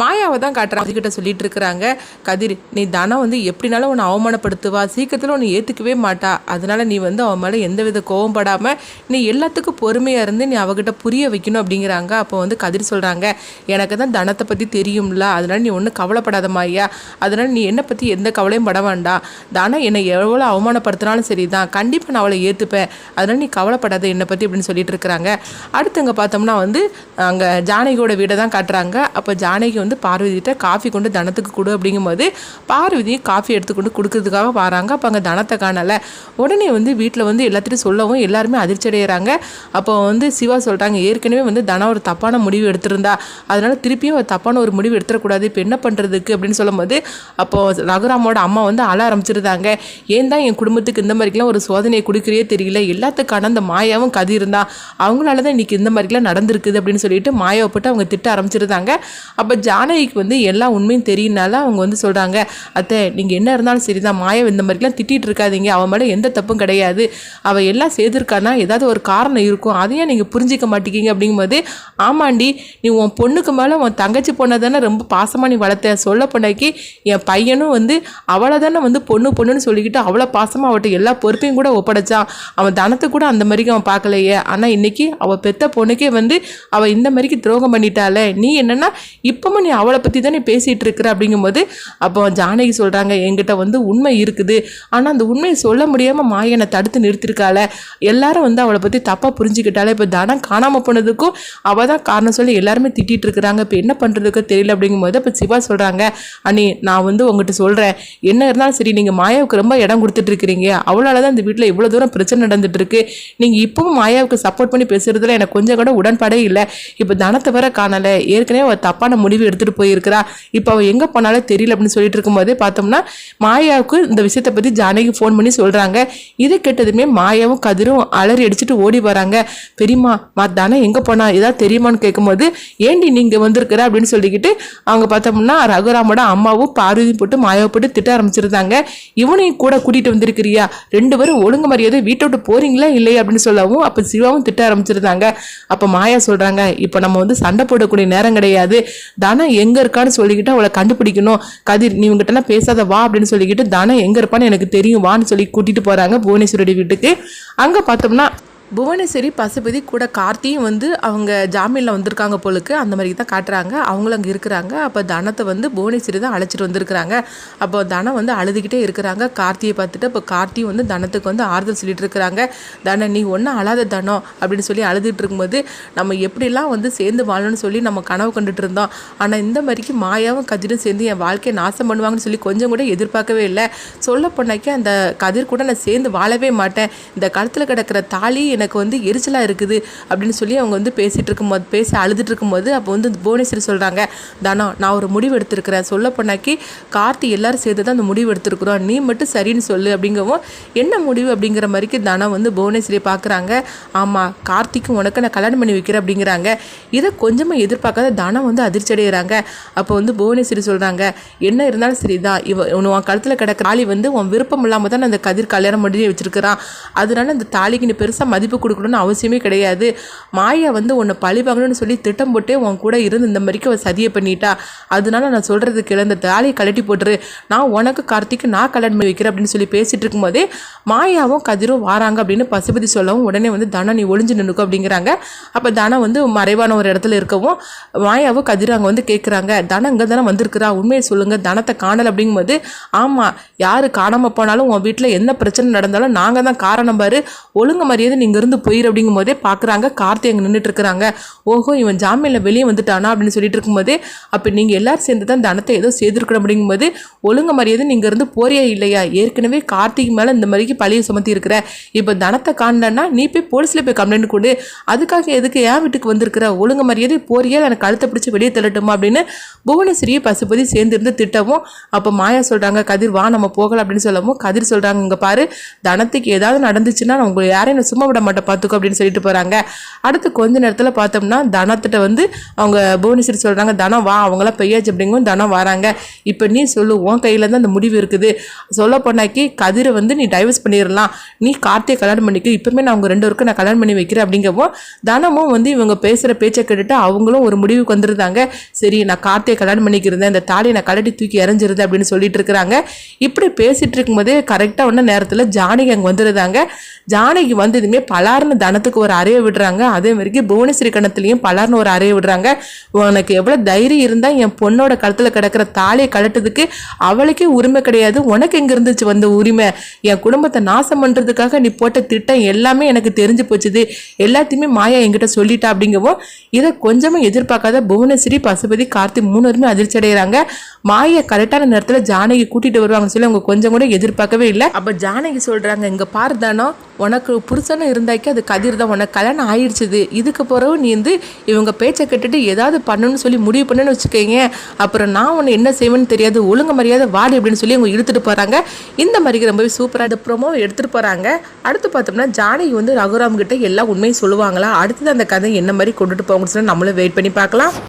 மாயாவை தான் காட்டுறாங்க. கதிர்கிட்ட சொல்லிட்டு இருக்கிறாங்க. கதிர் நீ தனம் வந்து எப்படினாலும் உன்னை அவமானப்படுத்துவா? சீக்கிரத்தில் உன்னை ஏற்றுக்கவே மாட்டா. அதனால நீ வந்து அவன் மேலே எந்தவித கோவம் படாமல் நீ எல்லாத்துக்கும் பொறுமையாக இருந்து நீ அவகிட்ட புரிய வைக்கணும் அப்படிங்கிறாங்க. அப்போ வந்து கதிர் சொல்கிறாங்க எனக்கு தான் தனத்தை பற்றி தெரியும்ல. அதனால நீ ஒன்றும் கவலைப்படாத மாயா. அதனால் நீ என்னை பற்றி எந்த கவலையும் பட வேண்டாம் தனம் என்னை எவ்வளோ அவமானப்படுத்தினாலும் சரி தான் கண்டிப்பாக நான் அவளை ஏற்றுப்பேன் அதனால் நீ கவலைப்படாத என்னை பற்றி அப்படின்னு சொல்லிட்டு இருக்கிறாங்க. அடுத்து அங்கே பார்த்தோம்னா வந்து அங்கே ஜானகியோட வீடை தான் காட்டுறாங்க. அப்போ ஜானகி வந்து பார்வதிகிட்ட காஃபி கொண்டு தனத்துக்கு கொடு அப்படிங்கும்போது பார்வதியும் காஃபி எடுத்துக்கொண்டு கொடுக்கறதுக்காக வராங்க. அப்போ அங்கே தனத்தை காணலை. உடனே வந்து வீட்டில் வந்து எல்லாத்திட்டையும் சொல்லவும் எல்லாருமே அதிர்ச்சி அடைகிறாங்க அப்போ வந்து சிவா சொல்கிறாங்க ஏற்கனவே வந்து தனம் ஒரு தப்பான முடிவு எடுத்திருந்தா. அதனால் திருப்பியும் ஒரு தப்பான ஒரு முடிவு எடுத்துடக்கூடாது. இப்போ என்ன பண்ணுறதுக்கு அப்படின்னு சொல்லும்போது அப்போது ரகுராமோட அம்மா வந்து அழ ஆரம்பிச்சிருந்தாங்க. ஏன் தான் என் குடும்பத்துக்கு இந்த மாதிரிக்கெலாம் ஒரு சோதனையை கொடுக்குறே தெரியல. எல்லாத்துக்கான அந்த மாயாவும் கதி இருந்தா அவங்களால தான் இன்றைக்கி இந்த மாதிரிலாம் நடந்திருக்குது அப்படின்னு சொல்லிட்டு மாயாவை போட்டு அவங்க திட்ட ஆரம்பிச்சிருந்தாங்க. அப்போ ஜானகிக்கு வந்து எல்லா உண்மையும் தெரியுனால அவங்க வந்து சொல்கிறாங்க அத்தை நீங்கள் என்ன இருந்தாலும் சரி தான் மாயா இந்த மாதிரிலாம் திட்டிகிட்டு இருக்காதீங்க. அவன் மேலே எந்த தப்பும் கிடையாது. அவள் எல்லாம் செய்திருக்கானா ஏதாவது ஒரு காரணம் இருக்கும். அதையே நீங்கள் புரிஞ்சிக்க மாட்டேங்கிங்க அப்படிங்கும்போது ஆமாண்டி நீ உன் பொண்ணுக்கு மேலே உன் தங்கச்சி பொண்ணை தானே ரொம்ப பாசமாக நீ வளர்த்த. சொல்ல பொண்ணாக்கி என் பையனும் வந்து அவளை தானே வந்து பொண்ணு பொண்ணுன்னு சொல்லிக்கிட்டு அவ்வளோ பாசமாக அவட்ட எல்லா பொறுப்பையும் கூட ஒப்படைச்சான். அவன் தனத்தை கூட அந்த மாதிரிக்கு அவன் பார்க்கலையே. ஆனால் இன்னைக்கு அவள் பெத்த பொண்ணுக்கே வந்து அவள் இந்த மாதிரிக்கு துரோகம் பண்ணிட்டாளே. நீ என்னென்னா இப்பவும் நீ அவளை பற்றி தானே பேசிகிட்டு இருக்கிற அப்படிங்கும்போது அப்போ ஜானகி சொல்கிறாங்க என்கிட்ட வந்து உண்மை இருக்குது. ஆனால் அந்த உண்மையை சொல்ல முடியாமல் மாயனை தடுத்து நிறுத்திருக்காள. எல்லாரும் வந்து அவளை பற்றி தப்பாக புரிஞ்சுக்கிட்டாலே இப்போ தனம் காணாமல் போனதுக்கும் அவள் தான் காரணம் சொல்லி எல்லாருமே திட்டிகிட்டு இருக்கிறாங்க இப்போ என்ன பண்ணுறதுக்கோ தெரியல. அப்படிங்கும்போது இப்போ சிவா சொல்கிறாங்க அண்ணி நான் வந்து உங்ககிட்ட சொல்கிறேன் என்ன இருந்தாலும் சரி நீங்கள் மாயாவுக்கு ரொம்ப இடம் கொடுத்துட்டு இருக்கிறீங்க அவளால தான் இந்த வீட்டில் இவ்வளோ தூரம் பிரச்சனை நடந்துட்டு இருக்கு நீங்கள் இப்போவும் மாயாவுக்கு சப்போர்ட் பண்ணி பேசுகிறதுல எனக்கு கொஞ்சம் கூட உடன்பாடே இல்லை. இப்போ தனத்தை வர காணலை. ஏற்கனவே அவள் தப்பான முடிவு எடுத்துகிட்டு போயிருக்கிறா. இப்போ அவள் எங்கே போனாலும் தெரியல அப்படின்னு சொல்லிட்டு இருக்கும்போதே பார்த்தோம்னா மாயாவுக்கு இந்த விஷயத்தை பற்றி ஜானகி ஃபோன் பண்ணி சொல்கிறாங்க இதை கேட்டதுமே மாயாவும் கதிரும் அலறி அடிச்சுட்டு ஓடி வராங்க. பெரியம்மா மா எங்கே போனா? இதாக தெரியுமான்னு கேட்கும்போது ஏண்டி நீங்கள் வந்திருக்கிற அப்படின்னு சொல்லிக்கிட்டு அவங்க பார்த்தோம்னா ரகுராமோட அம்மாவும் பார்வதியும் போட்டு மாயாவை போட்டு திட்ட ஆரம்பிச்சிருந்தாங்க. இவனையும் கூட கூட்டிகிட்டு வந்திருக்கிறியா? ரெண்டு பேரும் ஒழுங்கு மரியாதை வீட்டை விட்டு போகிறீங்களா இல்லையா அப்படின்னு சொல்லவும் அப்போ சிவாவும் திட்ட ஆரம்பிச்சிருந்தாங்க. அப்போ மாயா சொல்கிறாங்க இப்போ நம்ம வந்து சண்டை போடக்கூடிய நேரம் கிடையாது. தனம் எங்கே இருக்கான்னு சொல்லிக்கிட்டு அவளை கண்டுபிடிக்கணும். கதிர் நீ இவங்ககிட்டலாம் பேசாத வா அப்படின்னு சொல்லிக்கிட்டு தனம் எங்கே இருப்பான்னு எனக்கு தெரியும் வான்னு சொல்லி கூட்டிகிட்டு போகிறாங்க புவனேஸ்வரடி வீட்டுக்கு. அங்கே பார்த்தோம்னா புவனேஸ்வரி பசுபதி கூட கார்த்தியும் வந்து அவங்க ஜாமீனில் வந்திருக்காங்க போலுக்கு. அந்த மாதிரி தான் காட்டுறாங்க. அவங்களும் அங்கே இருக்கிறாங்க. அப்போ தனத்தை வந்து புவனேஸ்வரி தான் அழைச்சிட்டு வந்திருக்கிறாங்க. அப்போ தனம் வந்து அழுதுகிட்டே இருக்கிறாங்க. கார்த்தியை பார்த்துட்டு அப்போ கார்த்தியும் வந்து தனத்துக்கு வந்து ஆறுதல் சொல்லிட்டு இருக்கிறாங்க. தன நீ ஒன்றும் அழாத தனம் அப்படின்னு சொல்லி அழுதுகிட்டு இருக்கும்போது நம்ம எப்படிலாம் வந்து சேர்ந்து வாழணும்னு சொல்லி நம்ம கனவு கண்டுட்டு இருந்தோம். ஆனால் இந்த மாதிரிக்கு மாயாவும் கதிரும் சேர்ந்து என் வாழ்க்கையை நாசம் பண்ணுவாங்கன்னு சொல்லி கொஞ்சம் கூட எதிர்பார்க்கவே இல்லை. சொல்ல போனாக்கே அந்த கதிர் கூட நான் சேர்ந்து வாழவே மாட்டேன். இந்த காலத்தில் கிடக்கிற தாலி எனக்கு வந்து எரிச்சலாக இருக்குது அப்படின்னு சொல்லி அவங்க வந்து பேசிகிட்டு இருக்கும்போது பேசி அழுதுட்டு இருக்கும்போது அப்போ வந்து புவனேஸ்வரி சொல்கிறாங்க தனம் நான் ஒரு முடிவு எடுத்திருக்கிறேன். சொல்ல போனாக்கி கார்த்தி எல்லாரும் சேர்த்து தான் அந்த முடிவு எடுத்திருக்கிறோம். நீ மட்டும் சரின்னு சொல்லு அப்படிங்கவும் என்ன முடிவு? அப்படிங்கிற மாதிரிக்கு தனம் வந்து புவனேஸ்வரியை பார்க்குறாங்க. ஆமாம் கார்த்திக்கும் உனக்கு நான் கல்யாணம் பண்ணி வைக்கிறேன் அப்படிங்கிறாங்க. இதை கொஞ்சமாக எதிர்பார்க்காத தனம் வந்து அதிர்ச்சி அடைகிறாங்க அப்போ வந்து புவனேஸ்வரி சொல்கிறாங்க என்ன இருந்தாலும் சரிதான். இவ உன் கழுத்தில் கிடக்கிற ஆளி வந்து உன் விருப்பம் இல்லாமல் தான் அந்த கதிர் கல்யாணம் பண்ணி வச்சிருக்கிறான். அதனால அந்த தாலிக்கு நீ பெருசாக மதிப்பு கொடுக்கணும்னு அவசியமே கிடையாது. மாயா வந்து உன்னை பழி வாங்கணும்னு சொல்லி திட்டம் போட்டே உன் கூட இருந்து இந்த மாதிரிக்கு அவள் சதியை பண்ணிட்டா. அதனால நான் சொல்கிறது கேளு இந்த தாலியை கழட்டி போட்டுரு. நான் உனக்கு கார்த்திக்கு நான் கல்யாணம் பண்ணி வைக்கிறேன் அப்படின்னு சொல்லி பேசிகிட்டு இருக்கும்போதே மாயாவும் கதிரும் வாராங்க அப்படின்னு பசுபதி சொல்லவும் உடனே வந்து தனம் நீ ஒளிஞ்சு நின்றுக்கும் அப்படிங்கிறாங்க. அப்போ தனம் வந்து மறைவான ஒரு இடத்துல இருக்கவும் மாயாவும் கதிரும் அங்கே வந்து கேட்குறாங்க தனம் இங்கே தானே வந்திருக்கிறா? உண்மையை சொல்லுங்கள் தனத்தை காணலை அப்படிங்கும்போது ஆமாம் யார் காணாமல் போனாலும் உன் வீட்டில் என்ன பிரச்சனை நடந்தாலும் நாங்கள் தான் காரணம் பாரு. ஒழுங்கு மரியாதை நீங்கள் இருந்து போயிரு அப்படிங்கும் போதே பார்க்குறாங்க கார்த்தி அங்கே நின்றுட்டு இருக்கிறாங்க ஓஹோ இவன் ஜாமீனில் வெளியே வந்துட்டானா அப்படின்னு சொல்லிட்டு இருக்கும்போதே அப்போ நீங்கள் எல்லாரும் சேர்ந்து தான் தனத்தை ஏதோ செய்திருக்கணும் அப்படிங்கும்போது ஒழுங்கு மரியாதை நீங்கள் இருந்து போறியா இல்லையா? ஏற்கனவே கார்த்திக் மேலே இந்த மாதிரிக்கு பழியை சுமத்தி இருக்கிற. இப்போ தனத்தை காணலன்னா நீ போய் போலீஸில் போய் கம்ப்ளைண்ட் கொடு. அதுக்காக எதுக்கு ஏன் வீட்டுக்கு வந்திருக்கிற? ஒழுங்கு மரியாதை போறியா? எனக்கு கழுத்தை பிடிச்சி வெளியே தள்ளட்டுமா அப்படின்னு புவனேஸ்வரியை பசுபதி சேர்ந்து இருந்து திட்டவும் அப்போ மாயா சொல்கிறாங்க கதிர் வா நம்ம போகலாம் அப்படின்னு சொல்லவும் கதிர் சொல்கிறாங்க இங்கே பாரு தனத்துக்கு ஏதாவது நடந்துச்சுன்னா நான் உங்களை யாரையும் சும்மா விட மாட்டேன் பார்த்துக்கோ அப்படின்னு சொல்லிட்டு போகிறாங்க அடுத்து கொஞ்ச நேரத்தில் பார்த்தோம்னா தனத்திட்ட வந்து அவங்க புவனேஸ்வரி சொல்கிறாங்க தனம் வா அவங்களாம் பெய்யாச்சு அப்படிங்கும் தனம் வராங்க. இப்போ நீ சொல்லு உன் கையில் தான் அந்த முடிவு இருக்குது. சொல்ல போனாக்கி கதிரை வந்து நீ டைவர்ஸ் பண்ணிடலாம் நீ கார்த்தியை கல்யாணம் பண்ணிக்க. இப்பவுமே நான் அவங்க ரெண்டு பேருக்கு நான் கல்யாணம் பண்ணி வைக்கிறேன் அப்படிங்கப்போ தனமும் வந்து இவங்க பேசுகிற பேச்சை கேட்டுட்டு அவங்களும் ஒரு முடிவுக்கு வந்துருந்தாங்க. சரி நான் கார்த்தியை கல்யாணம் பண்ணிக்கிறேன் இந்த தாலியை நான் கலட்டி தூக்கி இறஞ்சிருந்தேன் அப்படின்னு சொல்லிட்டு இருக்கிறாங்க. இப்படி பேசிகிட்டு இருக்கும்போதே கரெக்டாக ஒன்று நேரத்தில் ஜானகி அங்கே வந்துருந்தாங்க. ஜானகி வந்ததுமே பலார்னு தனத்துக்கு ஒரு அறையை விடுறாங்க. அதே மாதிரிக்கு புவனேஸ்வரி கணத்துலேயும் பலார்னு ஒரு அறையை விடுறாங்க. உனக்கு எவ்வளோ தைரியம் இருந்தால் என் பொண்ணோட கழுத்தில் கிடக்கிற தாலியை கலட்டுறதுக்கு அவளுக்கே உரிமை கிடையாது. உனக்கு எங்கே இருந்துச்சு வந்த உரிமை? என் குடும்பத்தை நாசம் பண்ணுறதுக்காக நீ போட்ட திட்டம் எல்லாமே எனக்கு தெரிஞ்சு போச்சுது. எல்லாத்தையுமே மாயா என்கிட்ட சொல்லிட்டா அப்படிங்கவும் இதை கொஞ்சமும் எதிர்பார்க்காத புவனேஸ்வரி பசுபதி கார்த்தி மூணுமே அதிர்ச்சி அடைகிறாங்க மாயை கரெக்டான நேரத்தில் ஜானகி கூட்டிட்டு வருவாங்கன்னு சொல்லி அவங்க கொஞ்சம் கூட எதிர்பார்க்கவே இல்லை. அப்போ ஜானகி சொல்கிறாங்க இங்கே பாரு தானோ உனக்கு புருஷனும் இருந்தாக்கி அது கதிர் தான் உனக்கு கல்யாணம் ஆயிடுச்சுது. இதுக்கு பிறகு நீ வந்து இவங்க பேச்சை கேட்டுட்டு ஏதாவது பண்ணணும்னு சொல்லி முடிவு பண்ணுன்னு வச்சுக்கோங்க. அப்புறம் நான் உன்னை என்ன செய்வேன்னு தெரியாது. ஒழுங்கு மரியாதை வாடி அப்படின்னு சொல்லி அவங்க இழுத்துட்டு போகிறாங்க இந்த மாதிரி ரொம்பவே சூப்பராக இந்த ப்ரோமோ எடுத்துகிட்டு போகிறாங்க அடுத்து பார்த்தோம்னா ஜானகி வந்து ரகுராம் கிட்ட எல்லா உண்மையும் சொல்லுவாங்களா? அடுத்தது அந்த கதை என்ன மாதிரி கொண்டுட்டு போவாங்கன்னு சொல்லி நம்மளும் வெயிட் பண்ணி பார்க்கலாம்.